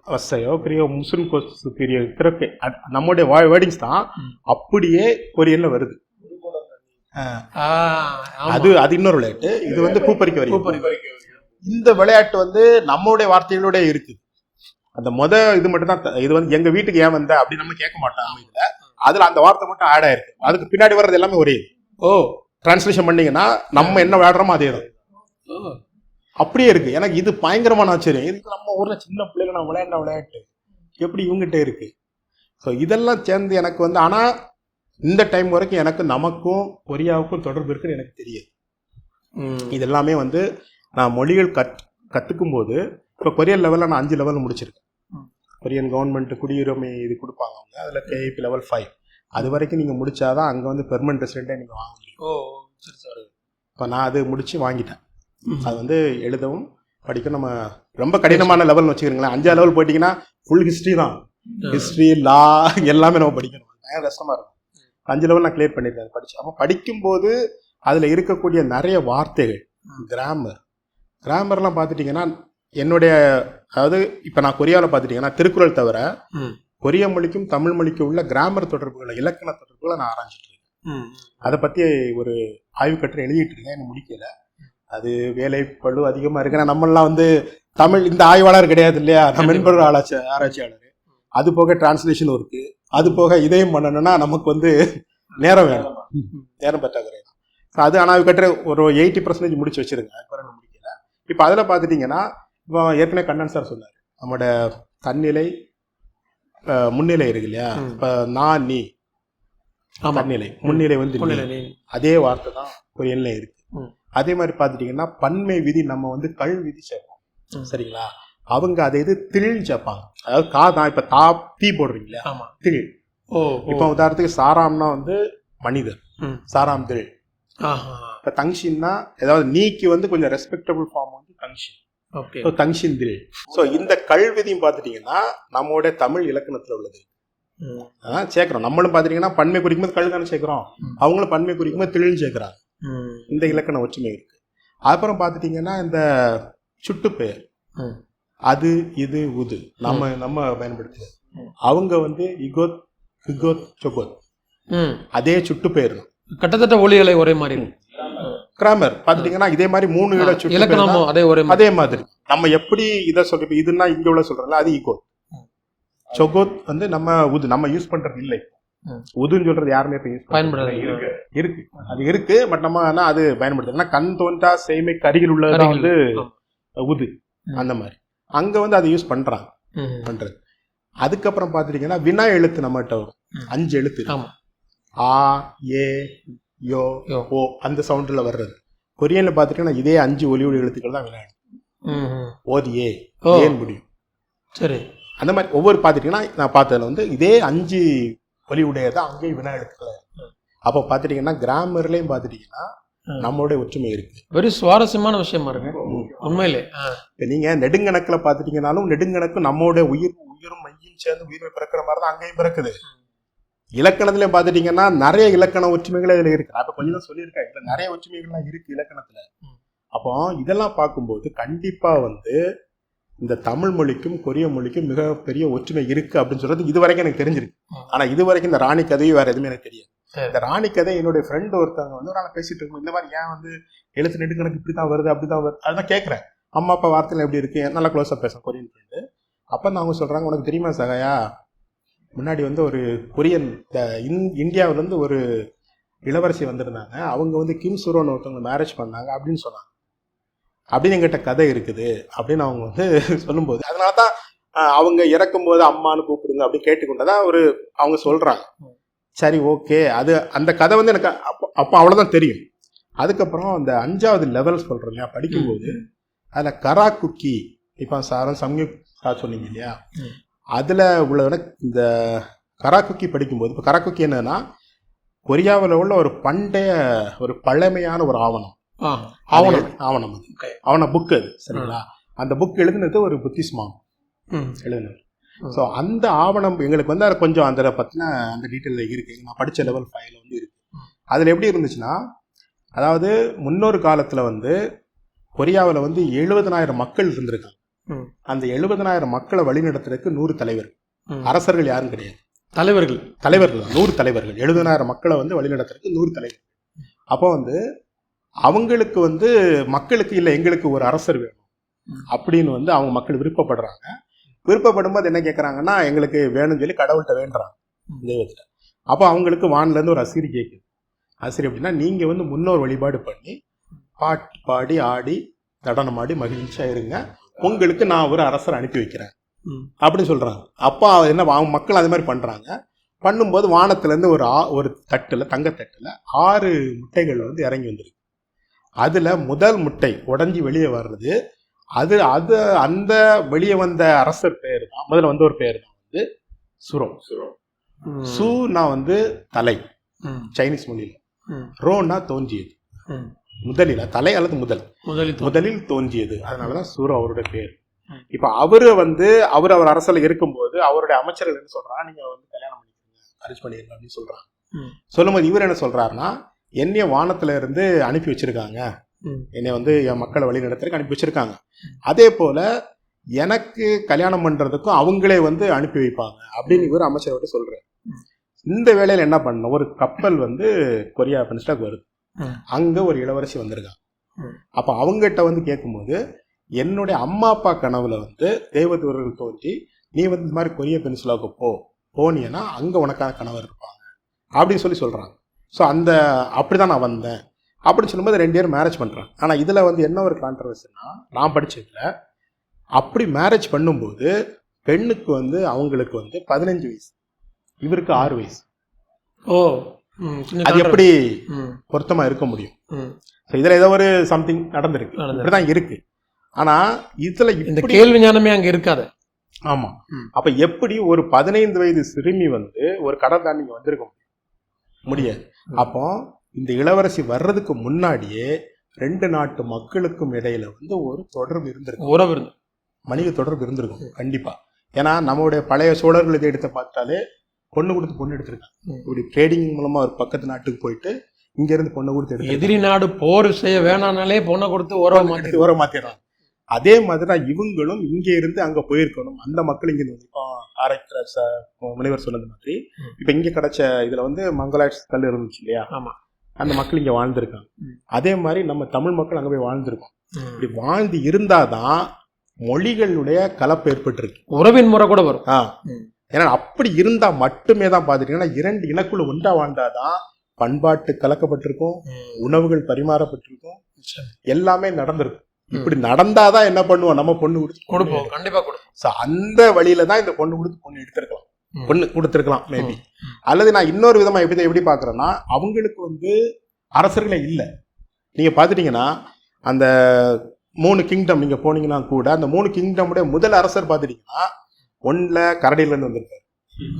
Speaker 2: வசையோ பெரிய முஸ்லிம் கோஸ் பெரிய பிறப்பு. அ- நம்முடைய வேர்டிங்ஸ் தான். அப்படியே கொரியன்ல வருது. அது அது இன்னொரு விளையாட்டு. இது வந்து பூப்பறிக்க வரி
Speaker 1: பூப்பறிக்க
Speaker 2: இந்த விளையாட்டு வந்து நம்மளுடைய வார்த்தைகளோட இருக்கு அந்த முத இது மட்டும் தான் இது வந்து எங்க வீட்டுக்கு ஏன் வந்த அப்படி நம்ம கேட்க மாட்டோம். இதுல அதுல அந்த வார்த்தை மட்டும் ஆட் ஆயிருக்கு. அதுக்கு பின்னாடி வர்றது எல்லாமே ஒரே
Speaker 1: ஓ
Speaker 2: டிரான்ஸ்லேஷன் பண்ணீங்கன்னா நம்ம என்ன விளையாடுறோமோ அதே தான். அப்படியே இருக்கு. எனக்கு இது பயங்கரமான ஆச்சரியம். இதுக்கு நம்ம ஊர்ல சின்ன பிள்ளைங்க நான் விளையாண்ட விளையாட்டு. எப்படி இவங்ககிட்ட இருக்கு? ஸோ இதெல்லாம் சேர்ந்து எனக்கு வந்து ஆனா இந்த டைம் வரைக்கும் எனக்கு நமக்கும் கொரியாவுக்கும் தொடர்பு இருக்குன்னு எனக்கு தெரியாது.
Speaker 1: ம்.
Speaker 2: இது எல்லாமே வந்து நான் மொழிகள் கத் கத்துக்கும் போது இப்போ கொரியன் லெவலில் நான் அஞ்சு லெவல் முடிச்சிருக்கேன். கொரியன் கவர்மெண்ட் குடியுரிமை இது கொடுப்பாங்க அவங்க. அதில் கேஐபி லெவல் ஃபைவ் அது வரைக்கும் நீங்கள் முடிச்சாதான் அங்கே வந்து பெர்மனன்ட் ரெசிடென்ட்டே நீங்கள் வாங்க முடியும்.
Speaker 1: ஓ சரி சரி.
Speaker 2: இப்போ நான் அது முடிச்சு வாங்கிட்டேன். அது வந்து எழுதவும் படிக்க நம்ம ரொம்ப கடினமான லெவல்னு வச்சுக்கிறீங்களேன் அஞ்சாவது லெவல் போயிட்டீங்கன்னா ஃபுல் ஹிஸ்ட்ரி தான். ஹிஸ்ட்ரி லா எல்லாமே நம்ம படிக்கணும். பயங்கர கஷ்டமா இருக்கும். அஞ்சு லெவல் நான் கிளியர் பண்ணியிருக்கேன் படிச்சு. அப்போ படிக்கும்போது அதுல இருக்கக்கூடிய நிறைய வார்த்தைகள். கிராமர் கிராமர்லாம் பார்த்துட்டீங்கன்னா என்னுடைய அதாவது இப்போ நான் கொரியாவில் பார்த்துட்டீங்கன்னா திருக்குறள் தவிர. கொரிய மொழிக்கும் தமிழ் மொழிக்கும் உள்ள கிராமர் தொடர்புகளை இலக்கண தொடர்புகளை நான் ஆராய்ச்சிட்டு இருக்கேன். அதை பற்றி ஒரு ஆய்வு கட்டுரை எழுதிட்டு இருக்கேன். எனக்கு முடிக்கல. அது வேலை பழு அதிகமா இருக்கு. ஏன்னா நம்மளாம் வந்து தமிழ் இந்த ஆய்வாளர் கிடையாது இல்லையா? நம்ம ஆராய்ச்சி ஆராய்ச்சியாளர். அது போக டிரான்ஸ்லேஷன் இருக்கு. அது போக இதையும் பண்ணணும்னா நமக்கு வந்து நேரம் வேணும். நேரம் பற்றாக்குறை. தான் அது ஆனால் கட்டுற ஒரு எயிட்டி பர்சன்டேஜ் முடிச்சு வச்சிருங்க. இன்னும் முடிக்கல. இப்போ அதில் பார்த்துட்டீங்கன்னா இப்போ ஏற்கனவே கண்ணன் சார் சொன்னார். நம்மளோட தன்னிலை முன்னிலை இருக்கு இல்லையா. இப்போ நான் நீ. தன்னிலை முன்னிலை வந்து அதே வார்த்தை தான் கொரியன்ல இருக்கு.
Speaker 1: ம்.
Speaker 2: அதே மாதிரி பார்த்துட்டீங்கன்னா பன்மை விதி நம்ம வந்து கல் விதி சேர்ப்போம். சரிங்களா? அவங்க அதை இது திழின்னு சேர்ப்பாங்க. அதாவது கா தான் இப்போ தா தீ போடுறீங்களா
Speaker 1: ஆமா.
Speaker 2: திழ்
Speaker 1: ஓ
Speaker 2: இப்போ உதாரணத்துக்கு சாராம்னா வந்து மனிதர். சாராம் திழ்
Speaker 1: ஆஹா.
Speaker 2: இப்போ தங்ஷின்னா ஏதாவது நீக்கு வந்து கொஞ்சம் ரெஸ்பெக்டபிள் ஃபார்ம் வந்து தங்ஷின்.
Speaker 1: ஓகே.
Speaker 2: ஸோ தங்ஷின் திழ் ஸோ இந்த கல் விதியும் பார்த்துட்டீங்கன்னா நம்மளோட தமிழ் இலக்கணத்தில் உள்ளது. சேர்க்குறோம். நம்மளும் பார்த்துட்டீங்கன்னா பன்மை குறிக்கும்போது கல் தானே சேர்க்குறோம். அவங்களும் பன்மை குறிக்கும்போது திழின்னு சேர்க்குறாங்க. இந்த இலக்கண ஒற்றுமை இருக்கு அப்புறம் பார்த்துட்டீங்கன்னா இந்த சுட்டுப்பெயர். அது இது உது நம்ம நம்ம பயன்படுத்துறது. அவங்க வந்து இகோத் இகோத் சொகோத். அதே சுட்டுப்பெயர் தான்
Speaker 1: கிட்டத்தட்ட ஒளிகளை ஒரே மாதிரி.
Speaker 2: கிராமர் பார்த்துட்டீங்கன்னா இதே மாதிரி மூணு இட சுட்டுப்பெயர்
Speaker 1: இலக்கணமும். அதே ஒரே
Speaker 2: அதே மாதிரி நம்ம எப்படி இதை இப்ப இதுன்னா இங்க உள்ள சொல்றோம்ல அது இகோத். சொகோத் வந்து நம்ம உது நம்ம யூஸ் பண்றது இல்லை. உதுன்னு சொல்றது யாருமே இப்ப யூஸ்
Speaker 1: பயன்படுறது.
Speaker 2: இருக்கு. இருக்கு. அது இருக்கு பட் நம்ம ஆனா அது பயன்படுத்தல. ஏன்னா கண் தோன்றா செய்மைக்கு அருகில் உள்ளதுதான். வந்து. உது. அந்த மாதிரி. அங்க வந்து அதை யூஸ் பண்றாங்க. பண்றது. அதுக்கப்புறம் பார்த்துட்டீங்கன்னா வினா எழுத்து நம்மகிட்ட வரும். அஞ்சு எழுத்து. ஆ ஏ யோ. ஓ அந்த சவுண்டில் வர்றது. கொரியன்ல பார்த்துட்டீங்கன்னா இதே அஞ்சு ஒலியோட எழுத்துக்கள் தான் வினா. ஓதி ஏ. ஏன் முடியும்.
Speaker 1: சரி.
Speaker 2: அந்த மாதிரி ஒவ்வொரு பார்த்துட்டீங்கன்னா நான் பார்த்ததுல வந்து இதே அஞ்சு ஒலி உடையதான் அங்கேயும் வினா எழுத்துக்கள் அப்போ பார்த்துட்டீங்கன்னா கிராமர்லேயும் பார்த்துட்டீங்கன்னா. நம்மளுடைய ஒற்றுமை இருக்கு.
Speaker 1: வெரி சுவாரஸ்யமான விஷயமா இருக்கு உண்மையிலே.
Speaker 2: நீங்க நெடுங்கணக்கில் பார்த்துட்டீங்கன்னாலும் நெடுங்கணக்கு நம்மளுடைய உயிர் உயிரும் மையும் சேர்ந்து உயிரை பிறக்கிற மாதிரி தான் அங்கேயும் பிறக்குது. இலக்கணத்துல பார்த்துட்டீங்கன்னா நிறைய இலக்கண ஒற்றுமைகள் இதுல இருக்கு. நான் இப்ப கொஞ்சம் தான் சொல்லியிருக்கேன். இதுல நிறைய ஒற்றுமைகள்லாம் இருக்கு இலக்கணத்துல. அப்போ இதெல்லாம் பார்க்கும்போது கண்டிப்பா வந்து இந்த தமிழ் மொழிக்கும் கொரிய மொழிக்கும் மிகப்பெரிய ஒற்றுமை இருக்கு அப்படின்னு சொல்றது இது வரைக்கும் எனக்கு தெரிஞ்சிருக்கு. ஆனா இது வரைக்கும் இந்த ராணி கதையும் வேற எதுவுமே எனக்கு தெரியாது. இந்த ராணி கதை என்னுடைய ஃப்ரெண்ட் ஒருத்தவங்க வந்து ஒரு நாள் பேசிட்டு இருக்கும் இந்த மாதிரி ஏன் வந்து எழுத்து நெடுக்கணக்கு இப்படி தான் வருது அப்படி தான் வருது? அதான் கேட்குறேன் அம்மா அப்பா வார்த்தையில எப்படி இருக்கு? நல்லா க்ளோஸாக பேசும் கொரியன் ஃப்ரெண்டு அப்போ தான் அவங்க சொல்றாங்க உனக்கு தெரியுமா சகாயா? முன்னாடி வந்து ஒரு கொரியன் இந்த இந் இந்தியாவிலேருந்து ஒரு இளவரசி வந்திருந்தாங்க. அவங்க வந்து கிம் சுரோன்னு ஒருத்தவங்க மேரேஜ் பண்ணாங்க அப்படின்னு சொன்னாங்க. அப்படின்னு எங்கிட்ட கதை இருக்குது அப்படின்னு அவங்க வந்து சொல்லும்போது அதனால தான் அவங்க இறக்கும்போது அம்மான்னு கூப்பிடுங்க அப்படி கேட்டுக்கொண்டதான் ஒரு அவங்க சொல்றாங்க. சரி ஓகே. அது அந்த கதை வந்து எனக்கு அப்போ அப்போ அவ்வளோதான் தெரியும். அதுக்கப்புறம் அந்த அஞ்சாவது லெவல் இல்லையா படிக்கும்போது அதில் கரா குக்கி இப்போ சாரும் சம்யுக்தா சொன்னீங்க இல்லையா. அதில் உள்ள இந்த கரா குக்கி படிக்கும்போது இப்போ கரா குக்கி என்னன்னா கொரியாவில் உள்ள ஒரு பண்டைய ஒரு பழமையான ஒரு ஆவணம்.
Speaker 1: ஆவணம்.
Speaker 2: ஆவணம் அது. ஆவண புக் அது சரிங்களா? அந்த புக் எழுதுனது ஒரு புத்திஸ்மாம் எழுதுனது. ஸோ அந்த ஆவணம் எங்களுக்கு வந்து கொஞ்சம் அந்த பற்றின அந்த டீட்டெயில் இருக்கு. நான் படித்த லெவல் ஃபைவ்ல வந்து இருக்கு.
Speaker 1: ம்.
Speaker 2: அதில் எப்படி இருந்துச்சுன்னா அதாவது முன்னொரு காலத்தில் வந்து கொரியாவில் வந்து எழுபதனாயிரம் மக்கள் இருந்திருக்காங்க. அந்த எழுபதனாயிரம் மக்களை வழிநடத்துறதுக்கு நூறு தலைவர். அரசர்கள் யாரும் கிடையாது.
Speaker 1: தலைவர்கள்.
Speaker 2: தலைவர்கள் நூறு தலைவர்கள். எழுபதனாயிரம் மக்களை வந்து வழிநடத்துறதுக்கு நூறு தலைவர். அப்போ வந்து அவங்களுக்கு வந்து மக்களுக்கு இல்லை எங்களுக்கு ஒரு அரசர் வேணும். அப்படின்னு வந்து அவங்க மக்கள் விருப்பப்படுறாங்க. விருப்பப்படும்போது என்ன கேட்குறாங்கன்னா எங்களுக்கு வேணும்னு சொல்லி கடவுள்கிட்ட வேண்டுறாங்க.
Speaker 1: ம்.
Speaker 2: தெய்வத்தில் அப்போ அவங்களுக்கு வான்லேருந்து ஒரு அசிரி கேட்குது அசிரி அப்படின்னா நீங்கள் வந்து முன்னோர் வழிபாடு பண்ணி பாட்டு பாடி ஆடி நடனம் ஆடி மகிழ்ச்சியா இருங்க. உங்களுக்கு நான் ஒரு அரசர் அனுப்பி வைக்கிறேன். அப்படின்னு சொல்றாங்க. அப்போ என்ன அவங்க மக்கள் அது மாதிரி பண்றாங்க. பண்ணும்போது வானத்திலேருந்து ஒரு ஆ ஒரு தட்டில் தங்கத்தட்டில் ஆறு முட்டைகள் வந்து இறங்கி வந்திருக்கு. அதில் முதல் முட்டை உடஞ்சி வெளியே வர்றது. அது அது அந்த வெளியே வந்த அரசர் பேர் தான் முதல்ல வந்த ஒரு பேர் தான் வந்து சுரோ.
Speaker 1: ம்.
Speaker 2: சூனா வந்து தலை. சைனீஸ் மொழியில்.
Speaker 1: ம்,
Speaker 2: ரோனா தோன்றியது.
Speaker 1: ம்.
Speaker 2: முதலில் தலை அல்லது முதல்?
Speaker 1: முதலில்
Speaker 2: முதலில் தோன்றியது. அதனாலதான் சூரோ அவருடைய பேர். இப்ப அவரு வந்து அவர் அவர் அரசில் இருக்கும்போது அவருடைய அமைச்சர்கள் என்ன சொல்றாங்க நீங்க வந்து கல்யாணம் பண்ணிக்கோங்க. அரேஞ்ச் பண்ணிருங்க அப்படின்னு சொல்றாங்க. சொல்லும்போது இவர் என்ன சொல்றாருன்னா என்னைய வானத்துல இருந்து அனுப்பி வச்சிருக்காங்க. என்னை வந்து என் மக்களை வழி நடத்துறதுக்கு அனுப்பி வச்சிருக்காங்க. அதே போல எனக்கு கல்யாணம் பண்றதுக்கும் அவங்களே வந்து அனுப்பி வைப்பாங்க அப்படின்னு இவர் அமைச்சர்கிட்ட சொல்றாரு. இந்த வேலையில என்ன பண்ணணும்? ஒரு கப்பல் வந்து கொரியா பெனிஸ்டாக்கு வருது. அங்க ஒரு இளவரசி வந்திருக்காங்க. அப்ப அவங்ககிட்ட வந்து கேட்கும்போது என்னுடைய அம்மா அப்பா கனவுல வந்து தேவதூரர்கள் தோன்றி நீ வந்து இந்த மாதிரி கொரிய பெனிசுலாவுக்கு போ போனீங்கன்னா அங்க உனக்கான கணவர் இருப்பாங்க. அப்படின்னு சொல்லி சொல்றாங்க. ஸோ அந்த அப்படிதான் நான் வந்தேன். அப்படின்னு சொல்லும்போது ரெண்டு பேரும் மேரேஜ் பண்றாங்க. ஆனா இதுல வந்து என்ன ஒரு கான்ட்ரவர்சினா நான் படிச்சதுல அப்படி மேரேஜ் பண்ணும்போது பெண்ணுக்கு வந்து அவங்களுக்கு வந்து பதினஞ்சு வயசு. இவருக்கு ஆறு வயசு.
Speaker 1: ஓ
Speaker 2: அது எப்படி
Speaker 1: ம்,
Speaker 2: பொருத்தமா இருக்க முடியும். So இதுல ஏதோ ஒரு சம்திங் நடந்திருக்கு. இப்படிதான் இருக்கு. ஆனா இதுல
Speaker 1: இந்த கேள்வி ஞானமே அங்க இருக்காது.
Speaker 2: ஆமா.
Speaker 1: ம்.
Speaker 2: அப்ப எப்படி ஒரு பதினைந்து வயது சிறுமி வந்து ஒரு கடல் தாண்டி வந்திருக்க முடியாது. அப்போ இந்த இளவரசி வர்றதுக்கு முன்னாடியே ரெண்டு நாட்டு மக்களுக்கும் இடையில வந்து ஒரு தொடர்பு இருந்திருக்கும்
Speaker 1: உறவு இருந்து
Speaker 2: மனித தொடர்பு இருந்திருக்கும் கண்டிப்பா. ஏன்னா நம்மளுடைய பழைய சோழர்கள் இதை எடுத்து பார்த்தாலே பொண்ணு கொடுத்து பொண்ணு எடுத்திருக்காங்க. இப்படி ட்ரேடிங் மூலமா ஒரு பக்கத்து நாட்டுக்கு போயிட்டு இங்க இருந்து பொண்ணு கொடுத்து
Speaker 1: எதிரி நாடு போர் செய்ய வேணாம்னாலே பொண்ணை கொடுத்து உறவை மாத்தி
Speaker 2: உரம் மாத்திடுறாங்க. அதே மாதிரி தான் இவங்களும் இங்க இருந்து அங்க போயிருக்கணும் அந்த மக்கள் இங்க இப்போ ஆராய்ச்சி முனைவர் சொன்னது மாதிரி. இப்ப இங்க கிடைச்ச இதுல வந்து மங்களாட்சி கல் இருந்துச்சு இல்லையா
Speaker 1: ஆமா.
Speaker 2: அந்த மக்கள் இங்க வாழ்ந்திருக்காங்க. அதே மாதிரி நம்ம தமிழ் மக்கள் அங்க போய் வாழ்ந்திருக்கோம். இப்படி வாழ்ந்து இருந்தாதான் மொழிகளுடைய கலப்பு ஏற்பட்டிருக்கு
Speaker 1: உறவின் முறை கூட வரும்
Speaker 2: ஆ. ஏன்னா அப்படி இருந்தா மட்டுமே தான் பாத்துட்டீங்கன்னா இரண்டு இனக்குழு ஒன்றா வாழ்ந்தாதான் பண்பாட்டு கலக்கப்பட்டிருக்கும். உணவுகள் பரிமாறப்பட்டிருக்கும். எல்லாமே நடந்திருக்கும் இப்படி நடந்தாதான் என்ன பண்ணுவோம்? நம்ம பொண்ணு கொடுத்து
Speaker 1: கொடுப்போம். கண்டிப்பா கொடுப்போம்.
Speaker 2: ஸோ அந்த வழியில தான் இந்த பொண்ணு கொடுத்து பொண்ணு எடுத்திருக்கலாம். பொண்ணு கொடுத்துருக்கலாம் மேபி. அல்லது நான் இன்னொரு விதமா எப்படி எப்படி பாக்குறேன்னா அவங்களுக்கு வந்து அரசர்களே இல்லை. நீங்க பாத்துட்டீங்கன்னா அந்த மூணு கிங்டம் நீங்க போனீங்கன்னா கூட அந்த மூணு கிங்டமுடைய முதல் அரசர் பாத்துட்டீங்கன்னா ஒண்ணுல கரடியில இருந்து வந்திருப்பாரு.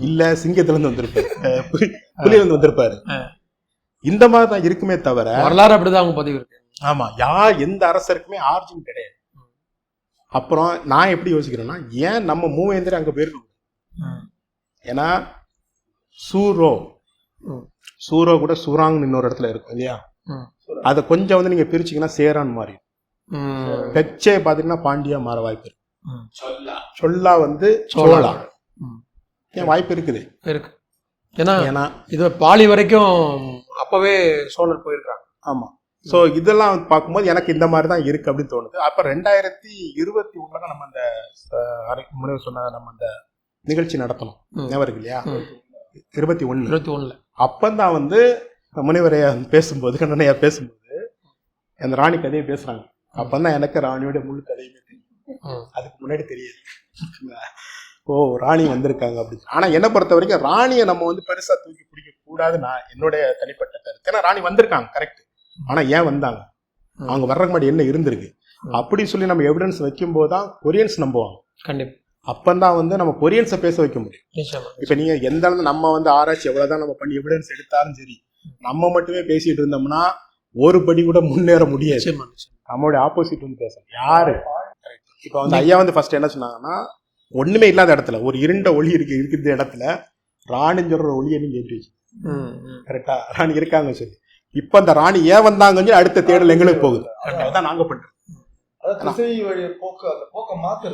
Speaker 2: இல்ல சிங்கத்துல இருந்து வந்திருப்பாரு. புலியில இருந்து வந்திருப்பாரு. இந்த மாதிரி தான் இருக்குமே தவிர
Speaker 1: வரலாறு அப்படிதான் அவங்க பதிவு இருக்கு.
Speaker 2: ஆமா யார் எந்த அரசருக்குமே ஆர்ஜின் கிடையாது அப்புறம் நான் எப்படி யோசிக்கிறேன்னா ஏன் நம்ம மூவேந்தர் அங்க போயிருக்கோம் ஏன்னா சூரோ. சூரோ கூட சூராங்னு இன்னொரு இடத்துல இருக்கும் இல்லையா. அதை கொஞ்சம் வந்து நீங்க பிரிச்சீங்கன்னா சேரான் மாறி. பெச்சே பாத்தீங்கன்னா பாண்டியா மாற வாய்ப்பு இருக்கு
Speaker 1: ம்.
Speaker 3: சொல்லா
Speaker 2: சொல்லா வந்து
Speaker 1: சோழா.
Speaker 2: ஏன் வாய்ப்பு இருக்குது
Speaker 1: இருக்கு ஏன்னா
Speaker 2: ஏன்னா
Speaker 1: இது பாலி வரைக்கும் அப்பவே சோழர் போயிருக்காங்க
Speaker 2: ஆமா சோ இதெல்லாம் பார்க்கும்போது எனக்கு இந்த மாதிரி தான் இருக்கு அப்படின்னு தோணுது. அப்ப ரெண்டாயிரத்தி இருபத்தி ஒண்ணுல நம்ம அந்த முனைவர் சொன்ன நம்ம அந்த நிகழ்ச்சி நடத்தணும். ஞாபகம் இருக்கு இல்லையா. இருபத்தி ஒண்ணு
Speaker 1: இருபத்தி ஒண்ணுல.
Speaker 2: அப்பந்தான் வந்து முனைவரையா பேசும்போது கண்ணனையா பேசும்போது அந்த ராணி கதையை பேசுறாங்க. அப்பந்தான் எனக்கு ராணியோட முழு கதையுமே தெரியும். அதுக்கு முன்னாடி தெரியாது. ஓ ராணி வந்திருக்காங்க அப்படின்னு. ஆனா என்ன பொறுத்த வரைக்கும் ராணியை நம்ம வந்து பெருசா தூக்கி பிடிக்க கூடாது நான் என்னுடைய தனிப்பட்ட கருத்து. ஏன்னா ராணி வந்திருக்காங்க கரெக்ட் ஆனா ஏன் வந்தாங்க. அவங்க வர்றதுக்கு முன்னாடி என்ன இருந்திருக்கு. அப்படி சொல்லி நம்ம எவிடன்ஸ் வைக்கும் போதுதான் கொரியன்ஸ் நம்புவாங்க.
Speaker 1: கண்டிப்பா.
Speaker 2: அப்பந்தான் வந்து நம்ம கொரியன்ஸை பேச வைக்க முடியும். இப்ப நீங்க எந்த அளவு நம்ம வந்து ஆராய்ச்சி எவ்வளவுதான் நம்ம பண்ணி எவிடன்ஸ் எடுத்தாலும் சரி நம்ம மட்டுமே பேசிட்டு இருந்தோம்னா ஒரு படி கூட முன்னேற முடியாது. நம்மளுடைய ஆப்போசிட் வந்து பேசணும் யாரு? இப்ப வந்து ஐயா வந்து ஃபர்ஸ்ட் என்ன சொன்னாங்கன்னா ஒண்ணுமே இல்லாத இடத்துல ஒரு இருண்ட ஒளி இருக்கு இருக்கிற இடத்துல ராணின்னு சொல்ற ஒளியை நீங்க ஏற்றி வச்சு. கரெக்டா ராணி இருக்காங்க சொல்லி. இப்ப அந்த ராணி ஏன் வந்தாங்கன்னு சொல்லி அடுத்த தேடல் எங்களுக்கு போகுது. அதான் நாங்க பண்றோம்.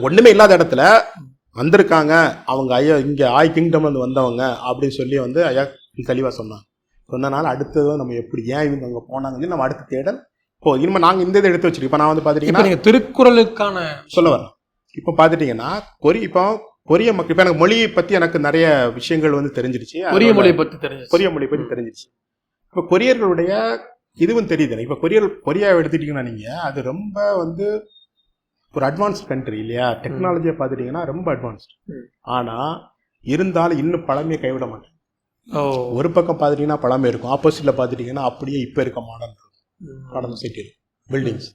Speaker 2: ஒண்ணுமே இல்லாத இடத்துல வந்திருக்காங்க. அவங்க ஐயா இங்க ஆய் கிங்டம் வந்து வந்தவங்க அப்படின்னு சொல்லி வந்து ஐயா தெளிவா சொன்னாங்க. சொன்னனால அடுத்தது நம்ம எப்படி ஏன் இவங்க அங்க போனாங்கன்னு நம்ம அடுத்த தேடல் இப்போ இனிமே நாங்க இந்த இதை எடுத்து வச்சிருக்கோம். இப்ப நான் வந்து
Speaker 1: இப்ப
Speaker 2: பாத்துட்டீங்கன்னா
Speaker 1: நீங்க திருக்குறளுக்கான
Speaker 2: சொல்ல வரேன். இப்போ பார்த்துட்டீங்கன்னா கொரி இப்போ கொரிய மக்கள் இப்போ எனக்கு மொழியை பற்றி எனக்கு நிறைய விஷயங்கள் வந்து தெரிஞ்சிருச்சு.
Speaker 1: கொரிய மொழியை பத்தி தெரிஞ்சு
Speaker 2: கொரிய மொழி பற்றி தெரிஞ்சிருச்சு. இப்போ கொரியர்களுடைய இதுவும் தெரியுது இப்போ கொரியர் கொரியாவை எடுத்துட்டீங்கன்னா நீங்கள் அது ரொம்ப வந்து ஒரு அட்வான்ஸ் கண்ட்ரி இல்லையா? டெக்னாலஜியை பார்த்துட்டீங்கன்னா ரொம்ப அட்வான்ஸ்டு. ஆனால் இருந்தாலும் இன்னும் பழமையை கைவிட மாட்டேன். ஒரு பக்கம் பார்த்துட்டீங்கன்னா பழமை இருக்கும். ஆப்போசிட்டில் பார்த்துட்டீங்கன்னா அப்படியே இப்போ இருக்க மாடர்ன்
Speaker 1: ம்.
Speaker 2: மாடர்ன் சிட்டி பில்டிங்ஸ்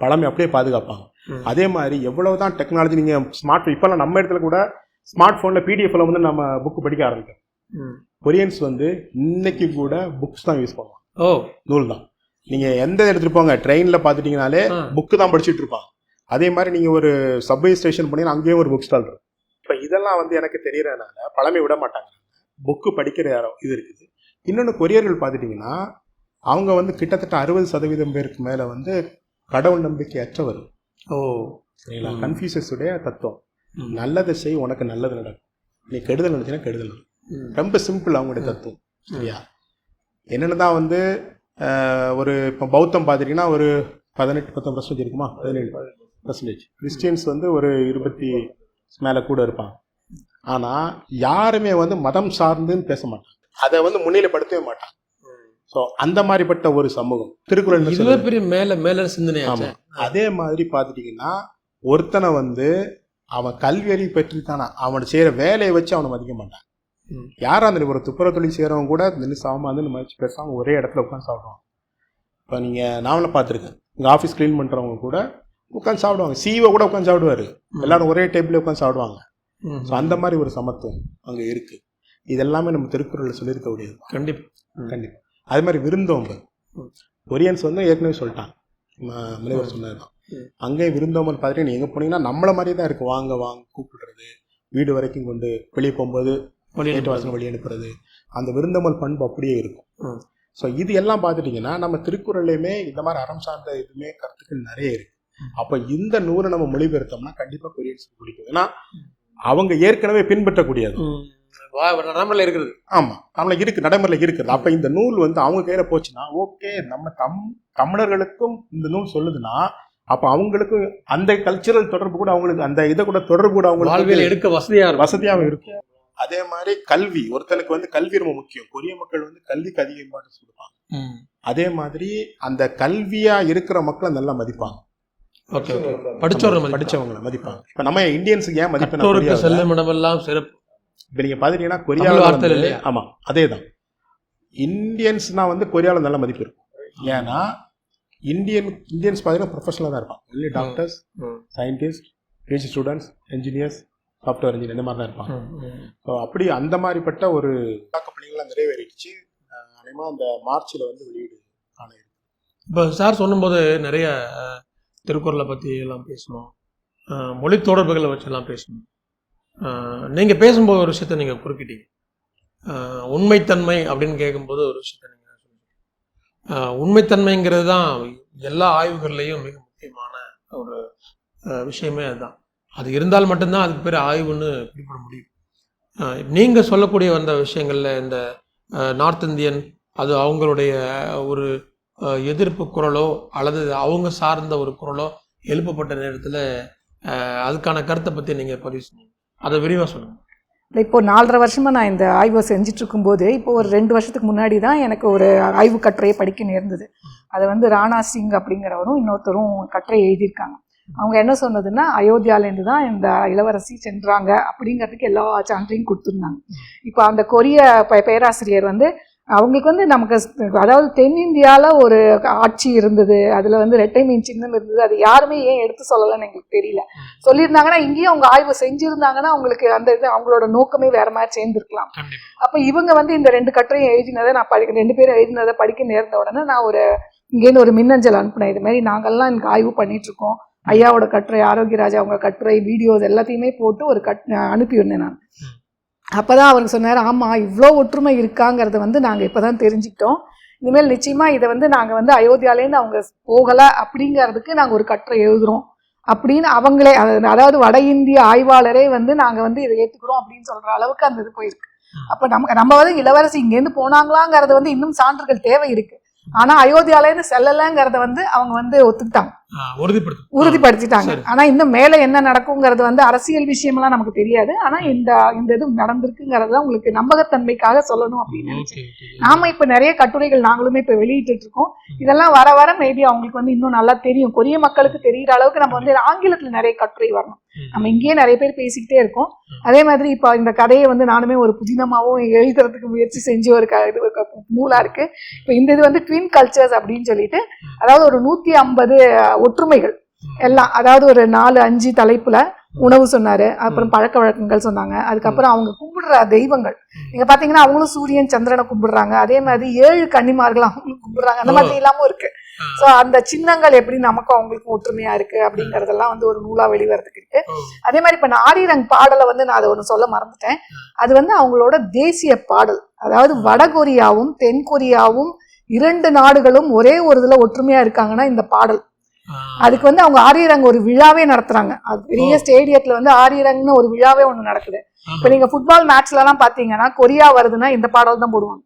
Speaker 2: பழமை அப்படியே பாதுகாப்பாங்க. அதே மாதிரி எவ்வளவுதான் டெக்னாலஜி நீங்க ஸ்மார்ட் இப்பெல்லாம் நம்ம இடத்துல கூட ஸ்மார்ட் போன்ல பிடிஎஃப்ல வந்து நம்ம புக் படிக்க ஆரம்பிக்கிறோம். கொரியன்ஸ் வந்து இன்னைக்கு கூட புக்ஸ் தான் யூஸ் பண்ணுவாங்க
Speaker 1: ஓ.
Speaker 2: நூல் தான். நீங்க எந்த எடுத்துட்டு போங்க ட்ரெயின்ல பாத்துட்டீங்கனாலே. புக்கு தான் படிச்சுட்டு இருப்பாங்க அதே மாதிரி நீங்க ஒரு சப்வே ஸ்டேஷன் போனீங்கன்னா அங்கேயும் ஒரு புக் ஸ்டால் இருக்கும். இப்ப இதெல்லாம் வந்து எனக்கு தெரியறதுனால பழமை விட மாட்டாங்க. புக்கு படிக்கிற யாரோ இது இருக்குது. இன்னொன்று கொரியர்கள் பார்த்துட்டீங்கன்னா அவங்க வந்து கிட்டத்தட்ட அறுபது சதவீதம் பேருக்கு மேல வந்து கடவுள் நம்பிக்கை அற்றவர்
Speaker 1: ஓ.
Speaker 2: சரிங்களா
Speaker 1: ம்.
Speaker 2: கன்ஃபியூசஸ் உடைய தத்துவம். நல்லதை செய் உனக்கு நல்லது நடக்கும். நீ கெடுதல் நினைச்சினா கெடுதல் நடக்கும். ரொம்ப சிம்பிள் அவங்களுடைய தத்துவம். சரியா? என்னென்னு தான் வந்து ஒரு இப்போ பௌத்தம் பார்த்துட்டீங்கன்னா ஒரு பதினெட்டு பத்தொன்பது பர்சன்டேஜ் இருக்குமா? பதினேழு பர்சன்டேஜ் கிறிஸ்டியன்ஸ் வந்து ஒரு இருபத்தி மேலே கூட இருப்பாங்க. ஆனால் யாருமே வந்து மதம் சார்ந்துன்னு பேச மாட்டாங்க. அதை வந்து முன்னிலைப்படுத்தவே மாட்டாங்க. ஸோ அந்த மாதிரிப்பட்ட ஒரு சமூகம். திருக்குறள்
Speaker 1: பெரிய மேல மேல சிந்தனையாச்சு.
Speaker 2: ஆமா. அதே மாதிரி பார்த்துட்டீங்கன்னா ஒருத்தனை வந்து அவன் கல்வி அறிவு பெற்றுட்டானா அவன் செய்யற வேலையை வச்சு அவனை மதிக்க மாட்டான்.
Speaker 1: ம்.
Speaker 2: யாரா அந்த ஒரு துப்புரவு தொழில் செய்யறவங்க கூட நின்று சாமாந்து மதிச்சு பேசாம ஒரே இடத்துல உட்காந்து சாப்பிடுவாங்க. இப்போ நீங்க நாவல பார்த்துருக்கேன் உங்க ஆஃபீஸ் க்ளீன் பண்றவங்க கூட உட்காந்து சாப்பிடுவாங்க. சிஓ கூட உட்காந்து சாப்பிடுவாரு. எல்லாரும் ஒரே டேபிள்ல உட்காந்து சாப்பிடுவாங்க. ஸோ அந்த மாதிரி ஒரு சமத்துவம் அங்க இருக்கு. இதெல்லாமே நம்ம திருக்குறள்ல சொல்லியிருக்க முடியாது
Speaker 1: கண்டிப்பா. ம்.
Speaker 2: கண்டிப்பா. அது மாதிரி விருந்தோம்பல். கொரியன்ஸ் வந்து ஏற்கனவே சொல்லிட்டான். ம- முனைவர் சொன்னதுதான்
Speaker 1: ம்.
Speaker 2: அங்கே விருந்தோம்பல் பார்த்துட்டு நீ எங்க போனீங்கன்னா நம்மள மாதிரியே தான் இருக்கு. வாங்க வாங்க கூப்பிடுறது. வீடு வரைக்கும் கொண்டு வெளியே போகும்போது
Speaker 1: வழி அனுப்புறது.
Speaker 2: அந்த விருந்தோம்பல் பண்பு அப்படியே இருக்கும். ஸோ இது எல்லாம் பார்த்துட்டீங்கன்னா நம்ம திருக்குறள்லையுமே இந்த மாதிரி அறம் சார்ந்த இதுவுமே கருத்துக்கள் நிறைய இருக்கு. அப்ப இந்த நூறை நம்ம மொழிபெயர்த்தோம்னா கண்டிப்பா கொரியன்ஸ் பிடிக்கும். ஏன்னா அவங்க ஏற்கனவே பின்பற்றக்கூடியது.
Speaker 1: நடைமுறையில் இருக்கிறது
Speaker 2: ஆமா. நம்மள இருக்கு நடைமுறையில் இருக்குது. அப்ப இந்த நூல் வந்து அவங்க கையில போச்சுன்னா ஓகே நம்ம தம் தமிழர்களுக்கும் இந்த நூல் சொல்லுதுன்னா அப்ப அவங்களுக்கு அந்த கல்ச்சரல் தொடர்பு கூட அவங்களுக்கு அந்த இதை கூட தொடர்பு கூட
Speaker 1: வாழ்வியல்
Speaker 2: அவங்களுக்கு
Speaker 1: எடுக்க வசதியா இருக்கும்.
Speaker 2: வசதியாகவும் இருக்கும். அதே மாதிரி கல்வி ஒருத்தனுக்கு வந்து கல்வி ரொம்ப முக்கியம். கொரிய மக்கள் வந்து கல்விக்கு அதிக இம்பார்ட்டன்ஸ் கொடுப்பாங்க. அதே மாதிரி அந்த கல்வியா இருக்கிற மக்களை நல்லா மதிப்பாங்க.
Speaker 1: Okay okay. படிச்சோர் மதிப்பு
Speaker 2: படிச்சவங்கள மதிப்பாங்க. இப்ப நம்ம இந்தியன்ஸுக்கு ஏன் மதிப்பு
Speaker 1: செல்லும் இடமெல்லாம் சிறப்பு.
Speaker 2: இப்ப நீங்க பாத்துட்டீங்கன்னா
Speaker 1: தமிழ்
Speaker 2: கொரியாவில்
Speaker 1: வார்த்தை
Speaker 2: வந்து
Speaker 1: இல்லையா?
Speaker 2: ஆமா அதேதான். இந்தியன்ஸ்னா வந்து கொரியாவில் நல்ல மதிப்பு இருக்கும். ஏன்னா இந்தியன் இந்தியன்ஸ் பார்த்தீங்கன்னா ப்ரொஃபஷனலாக தான் இருப்பாங்க. Only doctors scientist PhD students engineers software engineer இந்த மாதிரி தான் இருப்பாங்க. ஸோ அப்படி அந்த மாதிரிப்பட்ட ஒரு பணிகள்லாம் நிறைவேறிடுச்சு. அதேமா அந்த மார்ச்சில் வந்து வெளியீடு காண இருக்கு.
Speaker 1: இப்போ சார் சொல்லும்போது நிறைய திருக்குறளை பற்றி எல்லாம் பேசணும். மொழி தொடர்புகளை வச்செல்லாம் பேசணும். அஹ், நீங்க பேசும்போது ஒரு விஷயத்த நீங்க குறுக்கிட்டீங்க உண்மைத்தன்மை அப்படின்னு கேட்கும்போது ஒரு விஷயத்த நீங்க சொன்னீங்க அஹ், உண்மைத்தன்மைங்கிறது தான் எல்லா ஆய்வுகள்லையும் மிக முக்கியமான ஒரு விஷயமே அதுதான். அது இருந்தால் மட்டும்தான் அதுக்கு பேர் ஆய்வுன்னு குறிப்பிட முடியும். அஹ், நீங்க சொல்லக்கூடிய வந்த விஷயங்கள்ல இந்த நார்த் இந்தியன் அது அவங்களுடைய ஒரு எதிர்ப்பு குரலோ அல்லது அவங்க சார்ந்த ஒரு குரலோ எழுப்பப்பட்ட நேரத்தில் அதுக்கான கருத்தை பற்றி நீங்கள் பதிவு அதை விரிவாக சொல்லுங்கள்
Speaker 4: இப்போ நாலரை வருஷமா நான் இந்த ஆய்வை செஞ்சுட்டு இருக்கும்போது இப்போ ஒரு ரெண்டு வருஷத்துக்கு முன்னாடி தான் எனக்கு ஒரு ஆய்வு கட்டுரையை படிக்க நேர்ந்தது. அதை வந்து ராணா சிங் அப்படிங்கிறவரும் இன்னொருத்தரும் கட்டுரை எழுதியிருக்காங்க. அவங்க என்ன சொன்னதுன்னா அயோத்தியாலேருந்து தான் இந்த இளவரசி சென்றாங்க அப்படிங்கிறதுக்கு எல்லா சான்றையும் கொடுத்துருந்தாங்க. இப்போ அந்த கொரிய பேராசிரியர் வந்து அவங்களுக்கு வந்து நமக்கு அதாவது தென்னிந்தியாவில் ஒரு ஆட்சி இருந்தது அதில் வந்து ரெட்டை மீன் சின்னம் இருந்தது அது யாருமே ஏன் எடுத்து சொல்லலைன்னு எங்களுக்கு தெரியல. சொல்லியிருந்தாங்கன்னா இங்கேயும் அவங்க ஆய்வு செஞ்சிருந்தாங்கன்னா அவங்களுக்கு அந்த இது அவங்களோட நோக்கமே வேற மாதிரி சேர்ந்துருக்கலாம். அப்போ இவங்க வந்து இந்த ரெண்டு கட்டுரையும் எழுதினதை நான் படி ரெண்டு பேரும் எழுதினதை படிக்க நேர்ந்த உடனே நான் ஒரு இங்கேருந்து ஒரு மின்னஞ்சல் அனுப்பினேன் இது மாதிரி நாங்கள்லாம் இங்கே ஆய்வு பண்ணிட்டு இருக்கோம். ஐயாவோட கட்டுரை ஆரோக்கியராஜா அவங்க கட்டுரை வீடியோஸ் எல்லாத்தையுமே போட்டு ஒரு கட் அனுப்பியிருந்தேன் நான்.
Speaker 1: ம்.
Speaker 4: அப்பதான் அவருக்கு சொன்னார் ஆமாம் இவ்வளோ ஒற்றுமை இருக்காங்கிறத வந்து நாங்கள் இப்போ தான் தெரிஞ்சுக்கிட்டோம். இனிமேல் நிச்சயமாக இதை வந்து நாங்கள் வந்து அயோத்தியாலேருந்து அவங்க போகலை அப்படிங்கிறதுக்கு நாங்கள் ஒரு கட்டுரை எழுதுகிறோம் அப்படின்னு அவங்களே அது- அதாவது வட இந்திய ஆய்வாளரே வந்து நாங்கள் வந்து இதை ஏற்றுக்கிறோம் அப்படின்னு சொல்கிற அளவுக்கு அந்த இது போயிருக்கு. அப்போ நம்ம நம்ம வந்து இளவரசி இங்கேருந்து போனாங்களாங்கிறது வந்து இன்னும் சான்றுகள் தேவை இருக்கு. ஆனால் அயோத்தியாலேருந்து செல்லலைங்கிறத வந்து அவங்க வந்து ஒத்துக்கிட்டாங்க. உறுதிப்படுத்திட்டாங்க. ஆனா இன்னும் மேல என்ன நடக்குங்கிறது வந்து அரசியல் விஷயமெல்லாம் நமக்கு தெரியாது. ஆனா இந்த இந்த இது நடந்திருக்குங்கிறத உங்களுக்கு நம்பகத்தன்மைக்காக சொல்லணும் அப்படின்னு நினைச்சேன். நாம இப்ப நிறைய கட்டுரைகள் நாங்களுமே இப்ப வெளியிட்டு இருக்கோம் இதெல்லாம் வர வர மேபி அவங்களுக்கு வந்து இன்னும் நல்லா தெரியும். கொரிய மக்களுக்கு தெரியிற அளவுக்கு நம்ம வந்து ஆங்கிலத்துல நிறைய கட்டுரை வரணும். நம்ம இங்கேயே நிறைய பேர் பேசிக்கிட்டே இருக்கோம். அதே மாதிரி இப்போ இந்த கதையை வந்து நானுமே ஒரு புதினமாகவும் எழுதுறதுக்கு முயற்சி செஞ்சு ஒரு க இது ஒரு க- நூலா இருக்கு. இப்போ இந்த இது வந்து ட்வின் கல்ச்சர்ஸ் அப்படின்னு சொல்லிட்டு அதாவது ஒரு நூத்தி ஐம்பது ஒற்றுமைகள். எல்லாம் அதாவது ஒரு நாலு அஞ்சு தலைப்புல உணவு சொன்னாரு அப்புறம் பழக்க வழக்கங்கள் சொன்னாங்க அதுக்கப்புறம் அவங்க கும்பிடுற தெய்வங்கள். நீங்க பாத்தீங்கன்னா அவங்களும் சூரியன் சந்திரனை கும்பிடுறாங்க. அதே மாதிரி ஏழு கன்னிமார்கள் அவங்களும் கும்பிடுறாங்க. அந்த மாதிரி எல்லாமும் இருக்கு. சோ அந்த சின்னங்கள் எப்படி நமக்கும் அவங்களுக்கும் ஒற்றுமையா இருக்கு அப்படிங்கறதெல்லாம் வந்து ஒரு நூலா வெளிவரதுக்கு இருக்கு. அதே மாதிரி இப்ப நான் ஆரிரங் பாடலை வந்து நான் அதை ஒன்று சொல்ல மறந்துட்டேன். அது வந்து அவங்களோட தேசிய பாடல். அதாவது வடகொரியாவும் தென் கொரியாவும் இரண்டு நாடுகளும் ஒரே ஒரு இதுல ஒற்றுமையா இருக்காங்கன்னா இந்த பாடல். அதுக்கு வந்து அவங்க ஆரியரங் ஒரு விழாவே நடத்துறாங்க. அது பெரிய ஸ்டேடியத்துல வந்து ஆரியரங்னு ஒரு விழாவே ஒண்ணு நடக்குது. இப்ப நீங்க ஃபுட்பால் மேட்ச்ல எல்லாம் பாத்தீங்கன்னா கொரியா வருதுன்னா இந்த பாடல் தான் போடுவாங்க.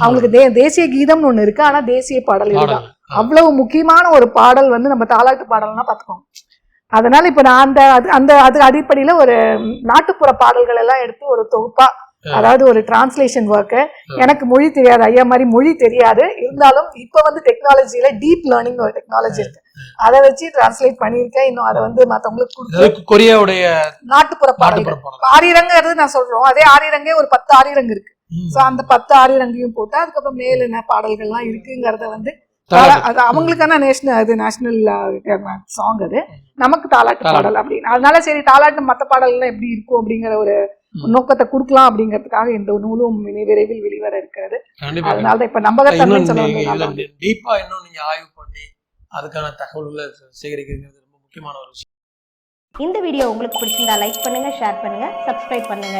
Speaker 4: அவங்களுக்கு தே தேசிய கீதம்னு ஒண்ணு இருக்கு ஆனா தேசிய பாடல் இதுதான். அவ்வளவு முக்கியமான ஒரு பாடல் வந்து நம்ம தாலாட்டு பாடல்னா பார்த்துக்கோங்க அதனால இப்ப நான் அந்த அது- அந்த அது அடிப்படையில ஒரு நாட்டுப்புற பாடல்கள் எல்லாம் எடுத்து ஒரு தொகுப்பா அதாவது ஒரு டிரான்ஸ்லேஷன் ஒர்க்கு எனக்கு மொழி தெரியாது ஐயா மாதிரி மொழி தெரியாது. இருந்தாலும் இப்ப வந்து டெக்னாலஜில டீப் லேர்னிங் ஒரு டெக்னாலஜி இருக்கு. அதை வச்சு டிரான்ஸ்லேட் பண்ணியிருக்கேன். இன்னும் அதை வந்து மத்தவங்களுக்கு கொடுத்து
Speaker 1: கொரியாவுடைய
Speaker 4: நாட்டுப்புற பாடல்கள். ஆரிரங்கிறது நான் சொல்றோம். அதே ஆரிரங்கே ஒரு பத்து ஆரிரங்கு இருக்கு. சோ அந்த பத்து ஆரிரங்கையும் போட்டு அதுக்கப்புறம் மேல என்ன பாடல்கள்லாம் இருக்குங்கிறத வந்து. அது அவங்களுக்கான நேஷனல் அது நேஷனல் சாங் அது. நமக்கு தாலாட்டு. பாடல் அப்படின்னு. அதனால சரி தாலாட்டு மத்த பாடல்கள்லாம் எப்படி இருக்கும் அப்படிங்கிற ஒரு நோக்கத்தை கொடுக்கலாம் அப்படிங்கிறதுக்காக இந்த நூலும் விரை- விரைவில் வெளிவர இருக்கிறது. அதனால தான் இப்ப நம்பகத்தன்மை
Speaker 1: இன்னும்
Speaker 4: சொல்ல
Speaker 1: நீங்க
Speaker 4: வந்ததுனால
Speaker 1: இதுல டீப்பா இன்னும் நீங்க ஆய்வு பண்ணி அதுக்கான தகவல்களை சேகரிக்கிறது ரொம்ப முக்கியமான ஒரு விஷயம்.
Speaker 5: இந்த வீடியோ உங்களுக்கு பிடிச்சிருந்தா லைக் பண்ணுங்க ஷேர் பண்ணுங்க சப்ஸ்கிரைப் பண்ணுங்க.